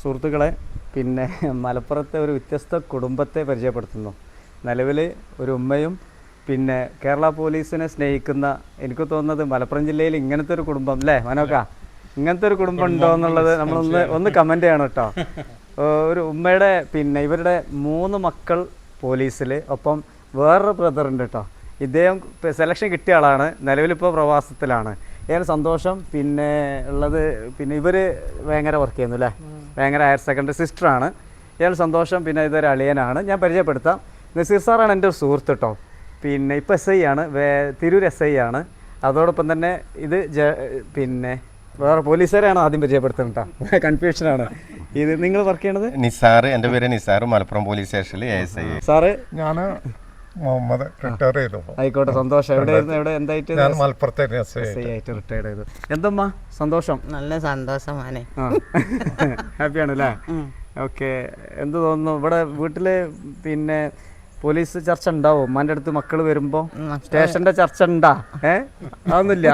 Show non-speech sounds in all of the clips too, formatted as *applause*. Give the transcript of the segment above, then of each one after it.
സുഹൃത്തുക്കളെ പിന്നെ മലപ്പുറത്തെ ഒരു വ്യത്യസ്ത കുടുംബത്തെ പരിചയപ്പെടുത്തുന്നു. നിലവിൽ ഒരു ഉമ്മയും പിന്നെ കേരള പോലീസിനെ സ്നേഹിക്കുന്ന എനിക്ക് തോന്നുന്നത് മലപ്പുറം ജില്ലയിൽ ഇങ്ങനത്തെ ഒരു കുടുംബം അല്ലേ മനോക്ക? ഇങ്ങനത്തെ ഒരു കുടുംബം ഉണ്ടോ എന്നുള്ളത് നമ്മളൊന്ന് ഒന്ന് കമന്റ് ചെയ്യണം കേട്ടോ. ഒരു ഉമ്മയുടെ പിന്നെ ഇവരുടെ മൂന്ന് മക്കൾ പോലീസിൽ ഒപ്പം വേറൊരു ബ്രദർ ഉണ്ട് കേട്ടോ. ഇദ്ദേഹം സെലക്ഷൻ കിട്ടിയ ആളാണ് നിലവിലിപ്പോൾ പ്രവാസത്തിലാണ്. ഏറെ സന്തോഷം പിന്നെ ഉള്ളത് പിന്നെ ഇവർ ഭയങ്കര വർക്ക് ചെയ്യുന്നു അല്ലേ? ഭയങ്കര ഹയർ സെക്കൻഡറി സിസ്റ്ററാണ് ഇയാൾ സന്തോഷം പിന്നെ ഇതൊരു അളിയനാണ്. ഞാൻ പരിചയപ്പെടുത്താം. നസീർ സാറാണ് എന്റെ ഒരു സുഹൃത്ത് കേട്ടോ പിന്നെ ഇപ്പോൾ എസ് ഐ ആണ്. വേ തിരൂർ എസ് ഐ ആണ്. അതോടൊപ്പം തന്നെ ഇത് ജ പിന്നെ വേറെ പോലീസുകാരെയാണ് ആദ്യം പരിചയപ്പെടുത്തുന്നത് കൺഫ്യൂഷനാണ് *laughs* ഇത് നിങ്ങൾ വർക്ക് ചെയ്യണത്? നിസാർ എന്റെ പേര് നിസാർ. മലപ്പുറം പോലീസ് സ്റ്റേഷനിൽ എസ് ഐ സാറ്? ഞാൻ മുഹമ്മദ് റിട്ടയർ ചെയ്തു ആയിക്കോട്ടെ സന്തോഷം. എവിടെയായിരുന്നു എവിടെ എന്തായിട്ട് ഞാൻ മലപ്പുറത്തെ ആയിട്ട്. റിട്ടയർഡ് ചെയ്തു. എന്തമ്മ സന്തോഷം? നല്ല സന്തോഷമാണ് ഹാപ്പിയാണ് അല്ലേ ഓക്കെ എന്ത് തോന്നുന്നു? ഇവിടെ വീട്ടിൽ പിന്നെ പോലീസ് ചർച്ച ഉണ്ടാവും. ഉമ്മാന്റെ അടുത്ത് മക്കൾ വരുമ്പോ സ്റ്റേഷന്റെ ചർച്ച ഉണ്ടാ. ഏ? അതൊന്നുമില്ല.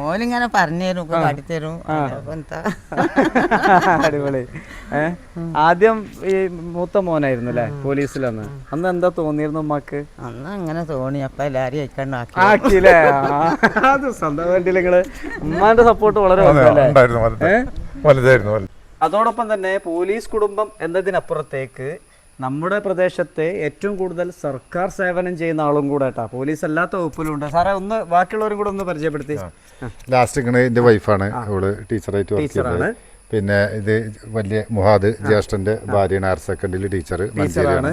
ഓലിങ്ങനെ പറഞ്ഞു തരും *laughs* അടിപൊളി. ഏ? ആദ്യം ഈ മൂത്ത മോനായിരുന്നു അല്ലേ പോലീസിലന്ന്? അന്ന് എന്താ തോന്നിയിരുന്നു ഉമ്മക്ക്? അന്ന് അങ്ങനെ തോന്നി. അപ്പൊ എല്ലാരും അയക്കണ്ടാക്കി ആക്കിയില്ലേ? അത് സ്വന്തം വേണ്ടി നിങ്ങൾ ഉമ്മാന്റെ സപ്പോർട്ട് വളരെ വലുതായിരുന്നു വലുത്. അതോടൊപ്പം തന്നെ പോലീസ് കുടുംബം എന്നതിനപ്പുറത്തേക്ക് നമ്മുടെ പ്രദേശത്തെ ഏറ്റവും കൂടുതൽ സർക്കാർ സേവനം ചെയ്യുന്ന ആളും കൂടെ കേട്ടോ പോലീസ് അല്ലാത്ത വകുപ്പിലും ഉണ്ട്. സാറേ ഒന്ന് ബാക്കിയുള്ളവരും കൂടെ ഒന്ന് പരിചയപ്പെടുത്തി. ലാസ്റ്റ് ഇങ്ങനെ എന്റെ വൈഫാണ് അവൾ ടീച്ചറായിട്ട് വർക്ക് ടീച്ചറാണ്. പിന്നെ ഇത് വലിയ മുഹാദ് ജ്യേഷ്ഠന്റെ ഭാര്യയാണ് ഹയർ സെക്കൻഡറി ടീച്ചർ മഞ്ചേരിയാണ്.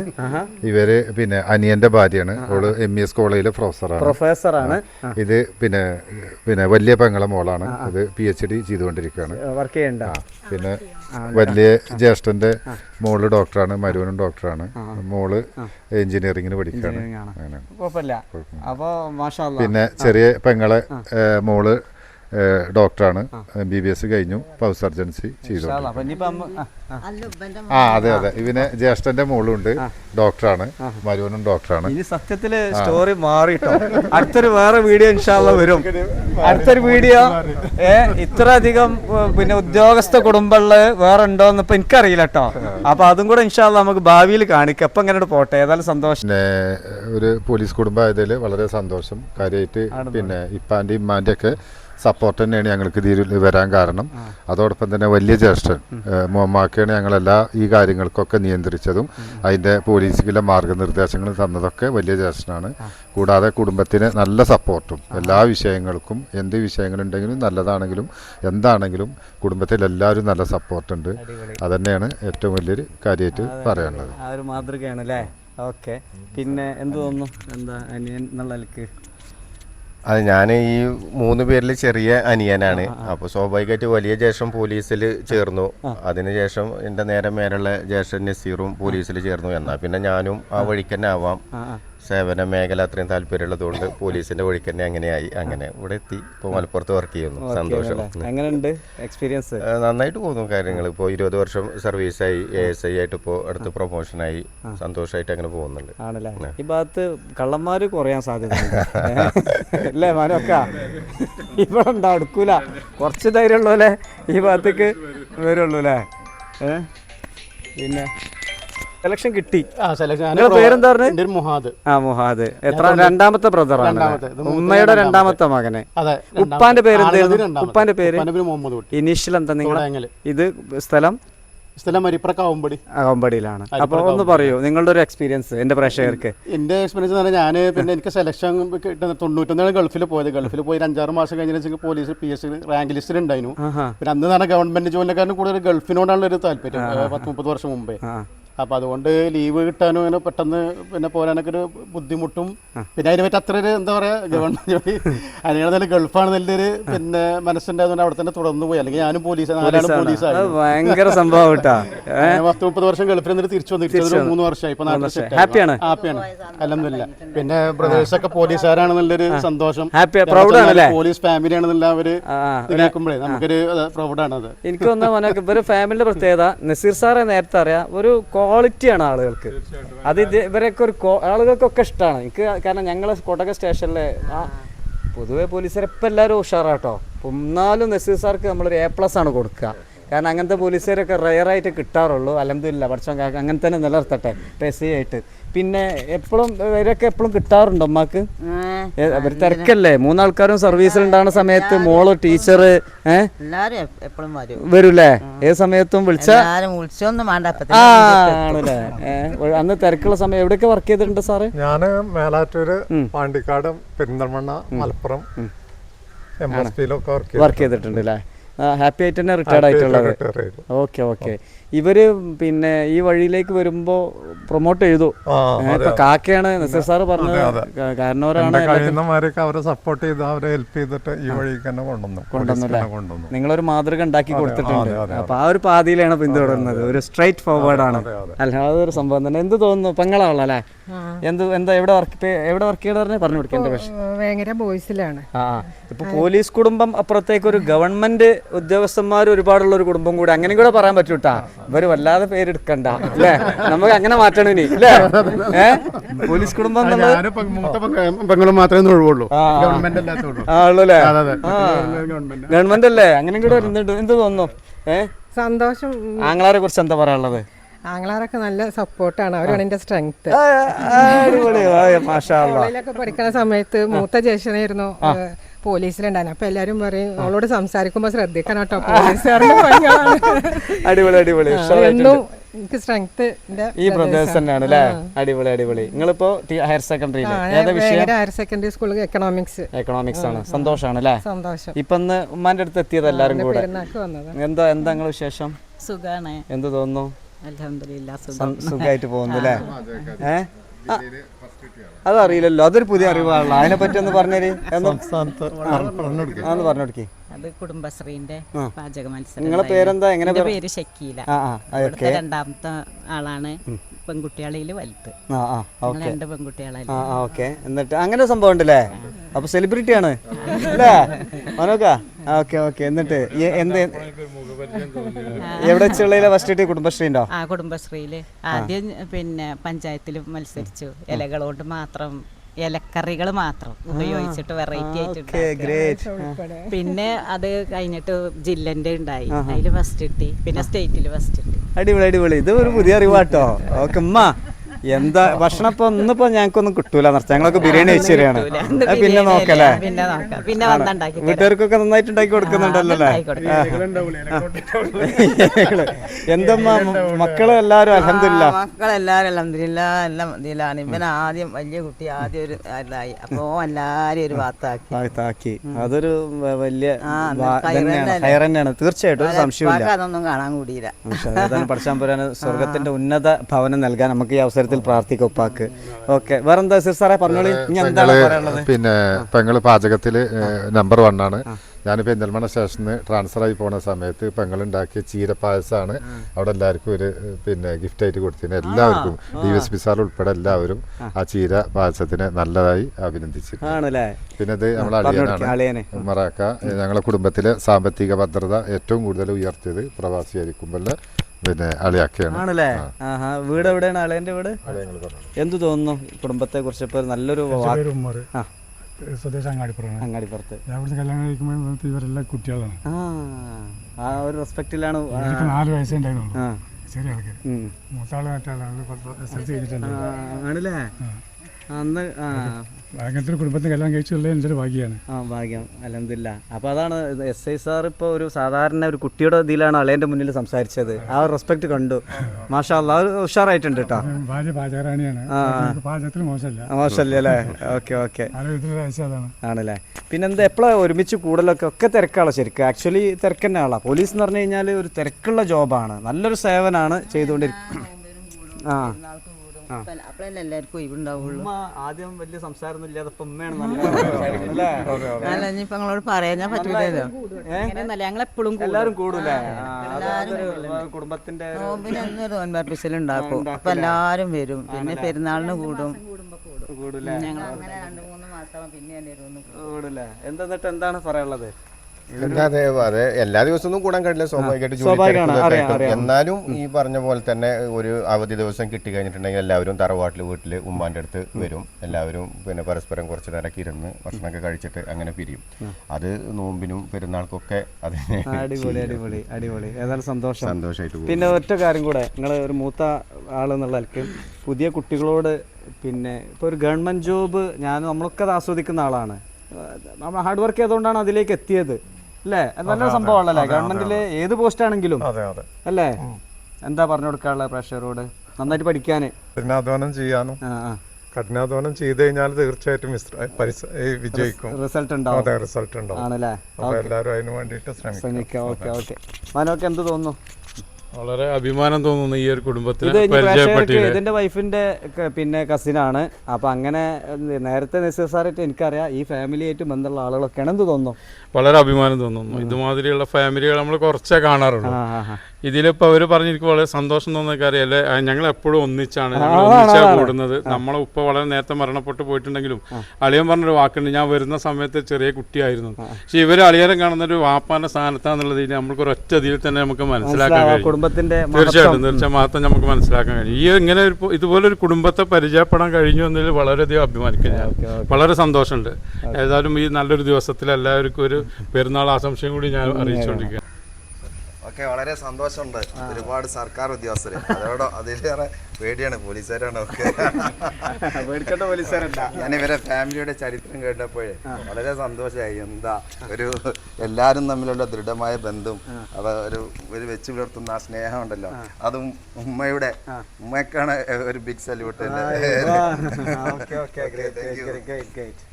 ഇവർ പിന്നെ അനിയന്റെ ഭാര്യയാണ്. അവൾ എം ഇ എസ് കോളേജിലെ പ്രൊഫസറാണ് പ്രൊഫസറാണ് ഇത് പിന്നെ പിന്നെ വലിയ പെങ്ങളെ മോളാണ്. അത് പി എച്ച് ഡി ചെയ്തുകൊണ്ടിരിക്കുകയാണ്. വർക്ക് ചെയ്യണ്ട. പിന്നെ വലിയ ജ്യേഷ്ഠന്റെ മോൾ ഡോക്ടറാണ് മരുവനും ഡോക്ടറാണ്. മോൾ എഞ്ചിനീയറിംഗിന് പഠിക്കുകയാണ് കുഴപ്പമില്ല. അപ്പോൾ. പിന്നെ ചെറിയ പെങ്ങളെ മോൾ ഡോക്ടറാണ്. ബി ബി എസ് കഴിഞ്ഞു. പൗ സർജൻസി ചെയ്തു ആ, അതെ അതെ. ഇവന് ജ്യേഷ്ഠന്റെ മോളുണ്ട്. ഡോക്ടറാണ്. മരുവനും ഡോക്ടറാണ്. ഇനി സത്യത്തിൽ സ്റ്റോറി മാറിട്ടോ. അടുത്തൊരു വേറെ വീഡിയോ ഇൻഷാല്ല വരും. അടുത്തൊരു വീഡിയോ ഏ ഇത്ര അധികം പിന്നെ ഉദ്യോഗസ്ഥ കുടുംബങ്ങൾ വേറെ ഉണ്ടോന്ന് ഇപ്പൊ എനിക്കറിയില്ല കേട്ടോ അപ്പൊ അതും കൂടെ ഇൻഷാല്ല നമുക്ക് ഭാവിയിൽ കാണിക്കാം. അപ്പൊ ഇങ്ങനെ പോട്ടെ. ഏതായാലും സന്തോഷം. പിന്നെ ഒരു പോലീസ് കുടുംബമായതിൽ വളരെ സന്തോഷം. കാര്യമായിട്ട് പിന്നെ ഇപ്പാന്റെ ഇമ്മാന്റെ ഒക്കെ സപ്പോർട്ട് തന്നെയാണ് ഞങ്ങൾക്ക് ഇതിൽ വരാൻ കാരണം. അതോടൊപ്പം തന്നെ വലിയ ജ്യേഷ്ഠൻ മുഹമ്മാക്കയാണ് ഞങ്ങളെല്ലാ ഈ കാര്യങ്ങൾക്കൊക്കെ നിയന്ത്രിച്ചതും. അതിന്റെ പോലീസിലെ മാർഗനിർദ്ദേശങ്ങൾ തന്നതൊക്കെ വലിയ ജ്യേഷ്ഠനാണ്. കൂടാതെ കുടുംബത്തിന് നല്ല സപ്പോർട്ടും എല്ലാ വിഷയങ്ങൾക്കും എന്ത് വിഷയങ്ങളുണ്ടെങ്കിലും നല്ലതാണെങ്കിലും എന്താണെങ്കിലും കുടുംബത്തിൽ എല്ലാവരും നല്ല സപ്പോർട്ടുണ്ട് അതന്നെയാണ് ഏറ്റവും വലിയൊരു കാര്യമായിട്ട് പറയാനുള്ളത്. ആ ഒരു മാതൃകയാണ് അല്ലേ ഓക്കെ. പിന്നെ എന്ത് തോന്നുന്നു? എന്താ അനിയൻ എന്നുള്ള നിലയ്ക്ക്? അത് ഞാൻ ഈ മൂന്ന് പേരിൽ ചെറിയ അനിയനാണ്. അപ്പൊ സ്വാഭാവികമായിട്ട് വലിയ ജേഷം പോലീസിൽ ചേർന്നു. അതിനുശേഷം എന്റെ നേരെ മേലുള്ള ജേഷൻ നസീറും പോലീസിൽ ചേർന്നു എന്നാ. പിന്നെ ഞാനും ആ വഴിക്ക് തന്നെ ആവാം. സേവന മേഖല അത്രയും താല്പര്യമുള്ളതുകൊണ്ട് പോലീസിന്റെ വഴിക്ക് തന്നെ അങ്ങനെയായി. അങ്ങനെ ഇവിടെ എത്തി. ഇപ്പോൾ മലപ്പുറത്ത് വർക്ക് ചെയ്യുന്നു. സന്തോഷം. എങ്ങനെയുണ്ട് എക്സ്പീരിയൻസ് നന്നായിട്ട് പോകുന്നു കാര്യങ്ങൾ ഇപ്പോൾ ഇരുപത് വർഷം സർവീസായി എ എസ് ഐ ആയിട്ട് ഇപ്പോൾ അടുത്ത് പ്രൊമോഷനായി സന്തോഷമായിട്ട് അങ്ങനെ പോകുന്നുണ്ട്. ആണല്ലേ? ഈ ഭാഗത്ത് കള്ളന്മാർ കുറയാൻ സാധ്യത അല്ലേ മാനൊക്ക ഇവിടെ ഉണ്ടാ അടുക്കൂല. കുറച്ച് ധൈര്യമുള്ളൂ അല്ലേ ഈ ഭാഗത്തേക്ക് വരുള്ളൂ അല്ലേ? പിന്നെ സെലക്ഷൻ കിട്ടി. ആ സെലക്ഷൻ പേരെന്താ പറഞ്ഞത് മുഹാദ്. ആ മുഹാദ്. എത്ര രണ്ടാമത്തെ ബ്രദറാണ്. ഉമ്മയുടെ രണ്ടാമത്തെ. മകനെ. അതെ ഉപ്പാന്റെ പേര് ഉപ്പാന്റെ പേര്? മുഹമ്മദ് ഇനീഷ്യൽ എന്താ നിങ്ങൾ ഇത് സ്ഥലം? സ്ഥലം മരിപ്ര കാവുമ്പടി അകമ്പടിയിലാണ്. അപ്പൊ ഒന്ന് പറയൂ നിങ്ങളുടെ ഒരു എക്സ്പീരിയൻസ് എന്റെ പ്രേക്ഷകർക്ക്. എന്റെ എക്സ്പീരിയൻസ് എന്ന് പറഞ്ഞാൽ ഞാൻ പിന്നെ എനിക്ക് സെലക്ഷൻ കിട്ടുന്ന തൊണ്ണൂറ്റൊന്നാണ് ഗൾഫിൽ പോയത്. ഗൾഫിൽ പോയി അഞ്ചാറ് മാസം കഴിഞ്ഞാൽ പോലീസ് പി എസ് റാങ്ക് ലിസ്റ്റിൽ ഉണ്ടായിരുന്നു. പിന്നെ അന്ന് തന്നെ ഗവൺമെന്റ് ജോലിക്കാരനും കൂടുതൽ ഗൾഫിനോടാണ് ഒരു താല്പര്യം. പത്ത് മുപ്പത് വർഷം മുമ്പേ. ആ അപ്പം അതുകൊണ്ട് ലീവ് കിട്ടാനും അങ്ങനെ പെട്ടെന്ന് പിന്നെ പോരാനൊക്കെ ഒരു ബുദ്ധിമുട്ടും. പിന്നെ അതിനെ പറ്റി അത്ര ഒരു എന്താ പറയുക ഗവൺമെന്റ് ജോലി. അതിനാണ് നല്ല ഗൾഫാണ് നല്ലൊരു പിന്നെ മനസ്സുണ്ടായതുകൊണ്ട് അവിടെ തന്നെ തുടർന്ന് പോയി. അല്ലെങ്കിൽ ഞാനും പോലീസ് നാലാളും പോലീസ് പോലീസായിരുന്നു ഭയങ്കര സംഭവം പത്ത് മുപ്പത് വർഷം ഗൾഫിൽ നിന്ന് തിരിച്ചു വന്നിട്ട് മൂന്ന് വർഷമായി. ഇപ്പൊ നാല് വർഷം. ആയി. ഹാപ്പിയാണ് ഹാപ്പിയാണ് അല്ലെന്നില്ല പിന്നെ ബ്രദേഴ്സ് ഒക്കെ നല്ലൊരു സന്തോഷം. ഹാപ്പി പ്രൗഡ് ആണല്ലേ പോലീസ് ഫാമിലി നല്ല അവർ ആ, ഇതിലേക്കുമ്പോഴേ നമുക്കൊരു പ്രൗഡാണ് അത് എനിക്ക് തോന്നുന്ന മനോക്ക് ഫാമിലിയുടെ പ്രത്യേകത. നസീർ സാറെ നേരത്തെ അറിയാം ഒരു ക്വാളിറ്റിയാണ് ആളുകൾക്ക്. അത് ഇത് ഇവരൊക്കെ ഒരു ആളുകൾക്കൊക്കെ ഇഷ്ടമാണ് എനിക്ക് കാരണം ഞങ്ങളെ കൊടക സ്റ്റേഷനിലെ ആ പൊതുവെ പോലീസുകാർ ഇപ്പം എല്ലാവരും ഉഷാറാട്ടോ. എന്നാലും നസീർ സാർക്ക് നമ്മളൊരു എ പ്ലസ് ആണ് കൊടുക്കുക കാരണം അങ്ങനത്തെ പോലീസുകാരൊക്കെ റയറായിട്ട് കിട്ടാറുള്ളൂ. അലഹമില്ല പഠിച്ചോ അങ്ങനെ തന്നെ നിലനിർത്തട്ടെ. പേസി ആയിട്ട്. പിന്നെ എപ്പോഴും ഇവരൊക്കെ എപ്പോഴും കിട്ടാറുണ്ടോ അമ്മയ്ക്ക് അവർ തിരക്കല്ലേ? മൂന്നാൾക്കാരും സർവീസിൽ ഉണ്ടാകുന്ന സമയത്ത് മോൾ ടീച്ചർ വരൂല്ലേ എപ്പോഴും വരും. വരൂലേ ഏത് സമയത്തും വിളിച്ച? ആണല്ലേ. അന്ന് തിരക്കുള്ള സമയം എവിടെയൊക്കെ വർക്ക് ചെയ്തിട്ടുണ്ട് സാറ്? ഞാൻ മേലാറ്റൂര് പാണ്ടിക്കാട് പെരിന്തൽമണ്ണ മലപ്പുറം വർക്ക് ചെയ്തിട്ടുണ്ട്. അല്ലേ ഹാപ്പി ആയിട്ട് തന്നെ റിട്ടയർഡ് ആയിട്ടുള്ളത്. ഓക്കെ ഓക്കെ ഇവർ പിന്നെ ഈ വഴിയിലേക്ക് വരുമ്പോ പ്രൊമോട്ട് ചെയ്തു. ഇപ്പൊ കാക്കയാണ് നിസർ സാറ് പറഞ്ഞത് കാരണവരാണ് അവരെ സപ്പോർട്ട് ചെയ്ത് അവരെ ഹെൽപ്പ് ചെയ്തിട്ട് ഈ വഴിക്ക് തന്നെ കൊണ്ടുവന്നു. കൊണ്ടുവന്നു നിങ്ങളൊരു മാതൃക ഉണ്ടാക്കി കൊടുത്തിട്ടുണ്ട്. അപ്പൊ ആ ഒരു പാതിയിലാണ് പിന്തുടരുന്നത്. ഒരു സ്ട്രൈറ്റ് ഫോർവേഡ് ആണ്. അല്ലാതെ ഒരു സംഭവം തന്നെ. എന്ത് തോന്നുന്നു? പെങ്ങളാണല്ലോ അല്ലെ? എന്ത് എന്താ എവിടെ വർക്ക് എവിടെ വർക്ക് ചെയ്യണ പറഞ്ഞേ? പറഞ്ഞു കൊടുക്കേണ്ട പക്ഷേ ഭയങ്കര ബോയ്സിലാണ് ആ ഇപ്പൊ പോലീസ് കുടുംബം അപ്പുറത്തേക്ക് ഒരു ഗവൺമെന്റ് ഉദ്യോഗസ്ഥന്മാർ ഒരുപാടുള്ള ഒരു കുടുംബം കൂടി. അങ്ങനെ കൂടെ പറയാൻ പറ്റൂട്ടാ. ഇവർ വല്ലാതെ പേരെടുക്കണ്ട അല്ലേ? നമുക്ക് അങ്ങനെ മാറ്റണം ഇനി അല്ലേ? പോലീസ് കുടുംബം പെങ്ങളും മാത്രമേ ഒഴിവുള്ളൂ. ഗവൺമെന്റ് അല്ലാത്തുള്ളൂ ആ ഉള്ളൂല്ലേ അതെ അതെ. ആ. ഗവൺമെന്റ്. അല്ലേ അങ്ങനെ കൂടെ വരുന്നുണ്ട് എന്ത് തോന്നുന്നു? ഏഹ് സന്തോഷം. ആങ്ങളാരെ കുറിച്ച് എന്താ പറയാനുള്ളത്? ആങ്ങളാരൊക്കെ നല്ല സപ്പോർട്ടാണ്. അവരാണ് എന്റെ സ്ട്രെങ്ത് പഠിക്കുന്ന സമയത്ത് മൂത്ത ജേഷനായിരുന്നു പോലീസിലുണ്ടായിരുന്നു. അപ്പൊ എല്ലാരും പറയും അവളോട് സംസാരിക്കുമ്പോ ശ്രദ്ധിക്കണം കേട്ടോ. പോലീസുകാരുടെ. അടിപൊളി അടിപൊളി. എന്നും എനിക്ക് സ്ട്രെങ്ത് ഈ പ്രദേശം തന്നെയാണ് അല്ലേ? അടിപൊളി അടിപൊളി. നിങ്ങളിപ്പോ ഹയർ സെക്കൻഡറി ഹയർ സെക്കൻഡറി സ്കൂളിൽ എക്കണോമിക്സ് എക്കണോമിക്സ് ആണ്. സന്തോഷമാണ് അല്ലേ? സന്തോഷം. ഇപ്പൊ ഇന്ന് ഉമ്മാന്റെ അടുത്ത് എത്തിയത് എല്ലാരും കൂടെ? എന്താ എന്താ നിങ്ങളെ വിശേഷം? സുഖാണ്. എന്ത് തോന്നുന്നു? സുഖമായിട്ട് സുഖം. സുഖായിട്ട് പോകുന്നു അല്ലേ? ഏ? ആ, അതറിയില്ലല്ലോ. അതൊരു പുതിയ അറിവാണല്ലോ. അതിനെ പറ്റി ഒന്ന് പറഞ്ഞേര്. ഒന്ന് സംസ്ഥാനത്ത് അതൊന്ന് പറഞ്ഞു കൊടുക്കേ അത് കുടുംബശ്രീന്റെ പാചക മത്സരം നിങ്ങളെ പേരെന്താ? എങ്ങനെ പേര് ഷക്കീല. രണ്ടാമത്തെ ആളാണ്. പെൺകുട്ടികളിൽ വലുത്. ആ ആ ഞങ്ങൾ ഓക്കെ. രണ്ട് പെൺകുട്ടികളല്ലേ ആ ആ ഓക്കെ. എന്നിട്ട് അങ്ങനെ ഒരു സംഭവം ഉണ്ടല്ലേ? അപ്പൊ സെലിബ്രിറ്റി ആണ്. അല്ലേ? മനോക്ക? ആ ഓക്കെ ഓക്കെ. എന്നിട്ട് ഈ- എന്ത് എവിടെ വെച്ചുള്ള ഫസ്റ്റ് കിട്ടിയ കുടുംബശ്രീ ഉണ്ടോ? ആ കുടുംബശ്രീയിൽ. ആദ്യം പിന്നെ പഞ്ചായത്തിൽ മത്സരിച്ചു. ഇലകളോണ്ട് മാത്രം ഇലക്കറികൾ മാത്രം ഉപയോഗിച്ചിട്ട് വെറൈറ്റി ആയിട്ട് പിന്നെ അത് കഴിഞ്ഞിട്ട് ജില്ലന്റെ ഉണ്ടായി. അതിൽ ഫസ്റ്റ് കിട്ടി പിന്നെ സ്റ്റേറ്റിൽ ഫസ്റ്റ് കിട്ടി അടിപൊളി അടിപൊളി. ഇത് ഒരു പുതിയ അറിവാട്ടോ. ഓക്കെ ഉമ്മ. എന്താ ഭക്ഷണം ഇപ്പൊ ഇന്നിപ്പോ ഞങ്ങൾക്കൊന്നും കിട്ടൂല. നിർത്താം ഞങ്ങളൊക്കെ ബിരിയാണി വെച്ച് തരികയാണ് പിന്നെ നോക്കല്ലേ? പിന്നെ നോക്കാം. പിന്നെ വന്നുണ്ടാക്കി തരാം. വീട്ടുകാർക്കൊക്കെ നന്നായിട്ട് ഉണ്ടാക്കി കൊടുക്കുന്നുണ്ടല്ലോ *laughs* എന്താ മക്കൾ എല്ലാരും അലഹമില്ല മക്കളെല്ലാരും അലഹമില്ല എല്ലാം ഇതിലാണ്. ഇവൻ ആദ്യം വലിയ കുട്ടി ആദ്യം ഒരു ഇതായി. അപ്പോ എല്ലാരും ഒരു ഭാഗത്താക്കി താക്കി അതൊരു വലിയ ഹയർ തന്നെയാണ്. തീർച്ചയായിട്ടും ഒരു സംശയമില്ല അതൊന്നും കാണാൻ കൂടിയില്ല. പഠിച്ചാൻ പോരാൻ സ്വർഗത്തിന്റെ ഉന്നത ഭവനം നൽകാൻ നമുക്ക് ഈ അവസരത്തിൽ പ്രാർത്ഥിക്കാം ഉപ്പാക്ക്. ഓക്കെ. വേറെന്താ സിർ സാറേ പറഞ്ഞോളി? എന്താണ് പറയാനുള്ളത്? പിന്നെ പെങ്ങൾ പാചകത്തിൽ നമ്പർ വൺ ആണ്. ഞാൻ പെരിന്തൽമണ്ണ സ്റ്റേഷനിൽ നിന്ന് ട്രാൻസ്ഫർ ആയി പോണ സമയത്ത് പെങ്ങളുണ്ടാക്കിയ ചീരപ്പായസമാണ് അവിടെ എല്ലാവർക്കും ഒരു പിന്നെ ഗിഫ്റ്റ് ആയിട്ട് കൊടുത്തിന് എല്ലാവർക്കും ഡി എസ് പി സാർ ഉൾപ്പെടെ എല്ലാവരും ആ. ചീര പായസത്തിനെ നല്ലതായി അഭിനന്ദിച്ചു പിന്നെ ഇത് നമ്മളെ പറഞ്ഞു കൊടുക്ക്, അളിയനാണ് മറാക്ക ഞങ്ങളെ കുടുംബത്തിലെ സാമ്പത്തിക ഭദ്രത ഏറ്റവും കൂടുതൽ ഉയർത്തിയത് പ്രവാസിയായിരിക്കുമ്പോൾ പിന്നെ അളിയാക്കയാണ്. ആണല്ലേ? ആഹാ. വീട് എവിടെയാണ് അളയന്റെ വീട്? എന്തു തോന്നുന്നു? കുടുംബത്തെ കുറിച്ച് ഇപ്പൊ നല്ലൊരു വാക്ക്. ഉമ്മർ. ആ. സ്വദേശം അങ്ങാടിപ്പുറമാണ് അങ്ങാടിപ്പുറത്ത്. ഞാൻ കല്യാണം കഴിക്കുമ്പോൾ ഇവരെല്ലാം കുട്ടികളാണ്. ആ. ആ ഒരു റെസ്പെക്റ്റിലാണ് എനിക്ക് നാല് വയസ്സേ ഉണ്ടായിരുന്നുള്ളൂ. ആ. ചെറിയ ആൾക്ക് ഉം. മൂത്താൾ മറ്റാളാണ് എസ് എൽ സി കഴിഞ്ഞിട്ടുണ്ട് ആണല്ലേ? അന്ന് ആ. അങ്ങനത്തെ ഒരു കുടുംബത്തിൽ കല്യാണം കഴിച്ചുള്ളത് എന്റെ ഒരു ഭാഗ്യമാണ് ആ ഭാഗ്യം. അലഹമില്ല അപ്പോൾ അതാണ് എസ് ഐ സാർ ഇപ്പോൾ ഒരു സാധാരണ ഒരു കുട്ടിയുടെ ഇതിലാണ് അളേന്റെ മുന്നിൽ സംസാരിച്ചത്. ആ റെസ്പെക്ട് കണ്ടു. മാഷാ അല്ലാ ഉഷാറായിട്ടുണ്ട് കേട്ടോ ഭാര്യ പാചകറാണിയാണ്. പാചകത്തിന് മോശമല്ല. മോശമല്ലേ അല്ലേ? Okay okay. ആണല്ലേ? പിന്നെന്താ എപ്പോഴാണ് ഒരുമിച്ച് കൂടുതലൊക്കെ ഒക്കെ തിരക്കാളോ ശരിക്കും. ആക്ച്വലി തിരക്കന്നെ ആളാണ് ആളാ പോലീസ് എന്ന് പറഞ്ഞു കഴിഞ്ഞാൽ ഒരു തിരക്കുള്ള ജോബാണ് നല്ലൊരു സേവനാണ് ചെയ്തുകൊണ്ടിരിക്കുന്നത് ആ. അപ്പോഴല്ലേ എല്ലാവർക്കും ഒഴിവുണ്ടാവുള്ളൂ. ഉമ്മ ആദ്യം വലിയ സംസാരം ഇല്ലാതെ അല്ലേ? ഇനിയിപ്പോ പറയാൻ പറ്റൂലല്ലോ എപ്പോഴും കൂടൂലേ ആ, കുടുംബത്തിന്റെ നോമ്പിന് ഉണ്ടാക്കും. അപ്പൊ എല്ലാരും വരും. പിന്നെ പെരുന്നാളിന് കൂടും. കൂടൂലേ ഞങ്ങൾ അങ്ങനെ രണ്ട് മൂന്ന് മാസം പിന്നെ കൂടൂലേ എന്താ എന്നിട്ട് എന്താണ് പറയാനുള്ളത്? അതെ എല്ലാ ദിവസവും കൂടാൻ കഴിയില്ല. സ്വാഭാവികമായിട്ട് ജോലി. എന്നാലും ഈ പറഞ്ഞ പോലെ തന്നെ ഒരു അവധി ദിവസം കിട്ടി കഴിഞ്ഞിട്ടുണ്ടെങ്കിൽ എല്ലാവരും തറവാട്ടിൽ വീട്ടിൽ ഉമ്മാന്റെ അടുത്ത് വരും. എല്ലാവരും പിന്നെ പരസ്പരം കുറച്ച് നേരമൊക്കെ ഇരുന്ന് ഭക്ഷണമൊക്കെ കഴിച്ചിട്ട് അങ്ങനെ പിരിയും. അത് നോമ്പിനും പെരുന്നാൾക്കൊക്കെ അതിന് അടിപൊളി അടിപൊളി അടിപൊളി. ഏതായാലും സന്തോഷം. സന്തോഷമായിട്ട് പിന്നെ ഒറ്റ കാര്യം കൂടെ. നിങ്ങൾ ഒരു മൂത്ത ആളെന്നുള്ള നിലയ്ക്ക് പുതിയ കുട്ടികളോട് പിന്നെ ഇപ്പോൾ ഒരു ഗവൺമെന്റ് ജോബ് ഞാൻ നമ്മളൊക്കെ അത് ആസ്വദിക്കുന്ന ആളാണ്. നമ്മൾ ഹാർഡ് വർക്ക് ചെയ്തുകൊണ്ടാണ് അതിലേക്ക് എത്തിയത്. അല്ലേ? നല്ല സംഭവമാണല്ലേ? ഗവൺമെന്റിൽ ഏത് പോസ്റ്റ് ആണെങ്കിലും അതെ അതെ. അല്ലേ? എന്താ പറഞ്ഞു കൊടുക്കാനുള്ള പ്രഷറോട് നന്നായിട്ട് പഠിക്കാന്. കഠിനാധ്വാനം ചെയ്യാനും കഠിനാധ്വാനം ചെയ്ത് കഴിഞ്ഞാൽ തീർച്ചയായിട്ടും വിജയിക്കും. റിസൾട്ട് ഉണ്ടാവും. അതെ റിസൾട്ട് ഉണ്ടാവും. ആണല്ലേ? എല്ലാവരും അതിന് വേണ്ടിയിട്ട് ശ്രമിക്കാം. Okay okay. മനോക്ക് എന്ത് തോന്നുന്നു? വളരെ അഭിമാനം തോന്നുന്നു ഈ ഒരു കുടുംബത്തിൽ ഇതിന്റെ വൈഫിന്റെ പിന്നെ കസിനാണ് അപ്പൊ അങ്ങനെ നേരത്തെ നസീർ സാറായിട്ട് എനിക്കറിയാം ഈ ഫാമിലി ആയിട്ട് ബന്ധമുള്ള ആളുകളൊക്കെയാണ് എന്ത് തോന്നുന്നു. വളരെ അഭിമാനം തോന്നുന്നു. ഇതുമാതിരിയുള്ള ഫാമിലികൾ നമ്മൾ കുറച്ചേ കാണാറുള്ളൂ. അവർ പറഞ്ഞ് എനിക്ക് വളരെ സന്തോഷം തോന്നുന്ന കാര്യമല്ലേ? ഞങ്ങൾ എപ്പോഴും ഒന്നിച്ചാണ് ഞങ്ങൾ കൂടുന്നത്. നമ്മളെ ഉപ്പ വളരെ നേരത്തെ മരണപ്പെട്ട് പോയിട്ടുണ്ടെങ്കിലും അളിയൻ പറഞ്ഞൊരു വാക്കുണ്ട് ഞാൻ വരുന്ന സമയത്ത് ചെറിയ കുട്ടിയായിരുന്നു. പക്ഷെ ഇവർ അളിയനെ കാണുന്ന ഒരു വാപ്പാന്റെ സ്ഥാനത്താന്നുള്ളത് ഇനി നമുക്ക് ഒരു ഒറ്റ ഇതിൽ തന്നെ നമുക്ക് മനസ്സിലാക്കാൻ കഴിയും. കുടുംബത്തിന്റെ തീർച്ചയായിട്ടും. തീർച്ചയായും മാത്രം നമുക്ക് മനസ്സിലാക്കാൻ കഴിയും. ഈ ഇങ്ങനെ ഒരു ഇതുപോലെ ഇതുപോലൊരു കുടുംബത്തെ പരിചയപ്പെടാൻ കഴിഞ്ഞു എന്നതിൽ വളരെയധികം അഭിമാനിക്കും ഞാൻ. വളരെ സന്തോഷമുണ്ട്. ഏതായാലും ഈ നല്ലൊരു ദിവസത്തിൽ എല്ലാവർക്കും ഒരു പെരുന്നാൾ ആശംസയും കൂടി ഞാൻ അറിയിച്ചുകൊണ്ടിരിക്കുകയാണ്. ഒക്കെ വളരെ സന്തോഷമുണ്ട്. ഒരുപാട് സർക്കാർ ഉദ്യോഗസ്ഥര്. അതോടോ അതിലേറെ പേടിയാണ്. പോലീസുകാരാണ് ഒക്കെ. *laughs* പേടിക്കേണ്ട പോലീസുകാരല്ല. ഞാൻ ഇവരെ ഫാമിലിയുടെ ചരിത്രം കേട്ടപ്പോഴേ വളരെ സന്തോഷമായി എന്താ ഒരു എല്ലാവരും തമ്മിലുള്ള ദൃഢമായ ബന്ധം അത് ഒരു ഒരു വെച്ച് പുലർത്തുന്ന ആ സ്നേഹം ഉണ്ടല്ലോ അതും ഉമ്മയുടെ ഉമ്മയ്ക്കാണ് ഒരു big salute okay okay great great great